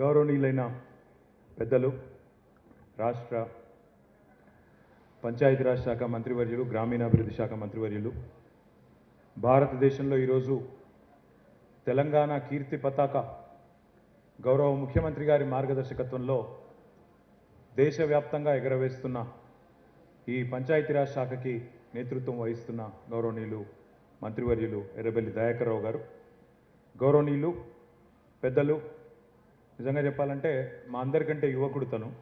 గౌరవనీయులైన పెద్దలు రాష్ట్ర పంచాయతీరాజ్ శాఖ మంత్రివర్యులు గ్రామీణాభివృద్ధి శాఖ మంత్రివర్యులు. భారతదేశంలో ఈరోజు తెలంగాణ కీర్తి పతాక గౌరవ ముఖ్యమంత్రి గారి మార్గదర్శకత్వంలో దేశవ్యాప్తంగా ఎగరవేస్తున్న ఈ పంచాయతీరాజ్ శాఖకి నేతృత్వం వహిస్తున్న గౌరవనీయులు మంత్రివర్యులు ఎర్రబెల్లి దయాకర్రావు గారు. గౌరవనీయులు పెద్దలు నిజంగా చెప్పాలంటే మా అందరికంటే యువకుడు తను.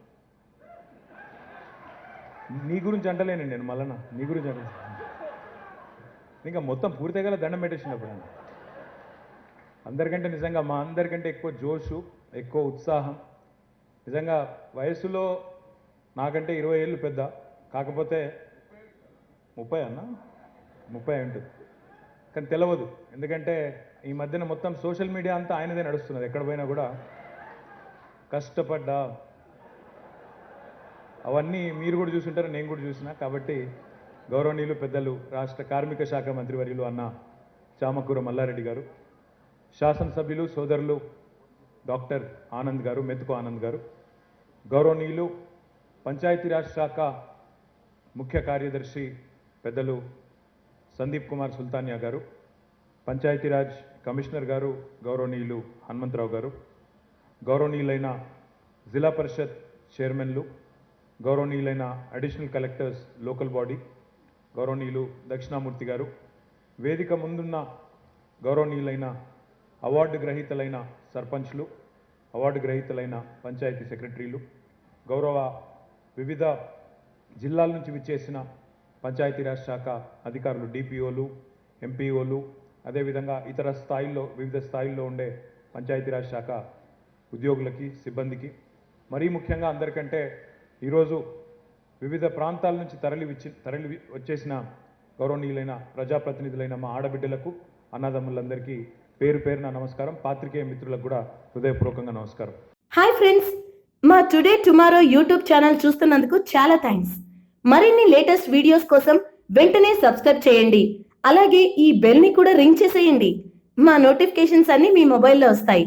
నీ గురించి అంటలేను నేను మళ్ళన నీ గురించి అంట ఇంకా మొత్తం పూర్తిగా దండం పెట్టేసినప్పుడు అందరికంటే నిజంగా మా అందరికంటే ఎక్కువ జోషు ఎక్కువ ఉత్సాహం. నిజంగా వయసులో నాకంటే ఇరవై ఏళ్ళు పెద్ద. కాకపోతే ముప్పై అన్న? ముప్పై ఉంటుంది. కానీ తెలియదు ఎందుకంటే ఈ మధ్యన మొత్తం సోషల్ మీడియా అంతా ఆయనదే నడుస్తున్నది. ఎక్కడ పోయినా కూడా కష్టపడ్డా. అవన్నీ మీరు కూడా చూసుంటారు నేను కూడా చూసిన. కాబట్టి గౌరవనీయులు పెద్దలు రాష్ట్ర కార్మిక శాఖ మంత్రివర్యులు అన్న చామకూర మల్లారెడ్డి గారు శాసనసభ్యులు సోదరులు డాక్టర్ ఆనంద్ గారు మెతుకు ఆనంద్ గారు గౌరవనీయులు పంచాయతీరాజ్ శాఖ ముఖ్య కార్యదర్శి పెద్దలు సందీప్ కుమార్ సుల్తానియా గారు పంచాయతీరాజ్ కమిషనర్ గారు గౌరవనీయులు హనుమంతరావు గారు గౌరవనీయులైన జిల్లా పరిషత్ చైర్మన్లు గౌరవనీయులైన అడిషనల్ కలెక్టర్స్ లోకల్ బాడీ గౌరవనీయులు దక్షిణామూర్తి గారు వేదిక ముందున్న గౌరవనీయులైన అవార్డు గ్రహీతలైన సర్పంచ్లు అవార్డు గ్రహీతలైన పంచాయతీ సెక్రటరీలు గౌరవ వివిధ జిల్లాల నుంచి విచ్చేసిన పంచాయతీరాజ్ శాఖ అధికారులు డిపిఓలు ఎంపీఓలు అదేవిధంగా ఇతర స్థాయిల్లో వివిధ స్థాయిల్లో ఉండే పంచాయతీరాజ్ శాఖ ఉద్యోగులకి సిబ్బందికి మరీ ముఖ్యంగా అందరికంటే ఈరోజు వివిధ ప్రాంతాల నుంచి తరలి విచ్చి తరలి వచ్చేసిన గౌరవనీయులైన ప్రజాప్రతినిధులైన మా ఆడబిడ్డలకు అన్నదమ్ములందరికీ పేరు పేరున నమస్కారం. పాత్రికేయ మిత్రులకు కూడా హృదయపూర్వకంగా నమస్కారం. హాయ్ ఫ్రెండ్స్ మా టుడే టుమారో యూట్యూబ్ ఛానల్ చూస్తున్నందుకు చాలా థ్యాంక్స్ మరిన్ని లేటెస్ట్ వీడియోస్ కోసం వెంటనే సబ్స్క్రైబ్ చేయండి. అలాగే ఈ బెల్ని కూడా రింగ్ చేసేయండి. మా నోటిఫికేషన్స్ అన్ని మీ మొబైల్లో వస్తాయి.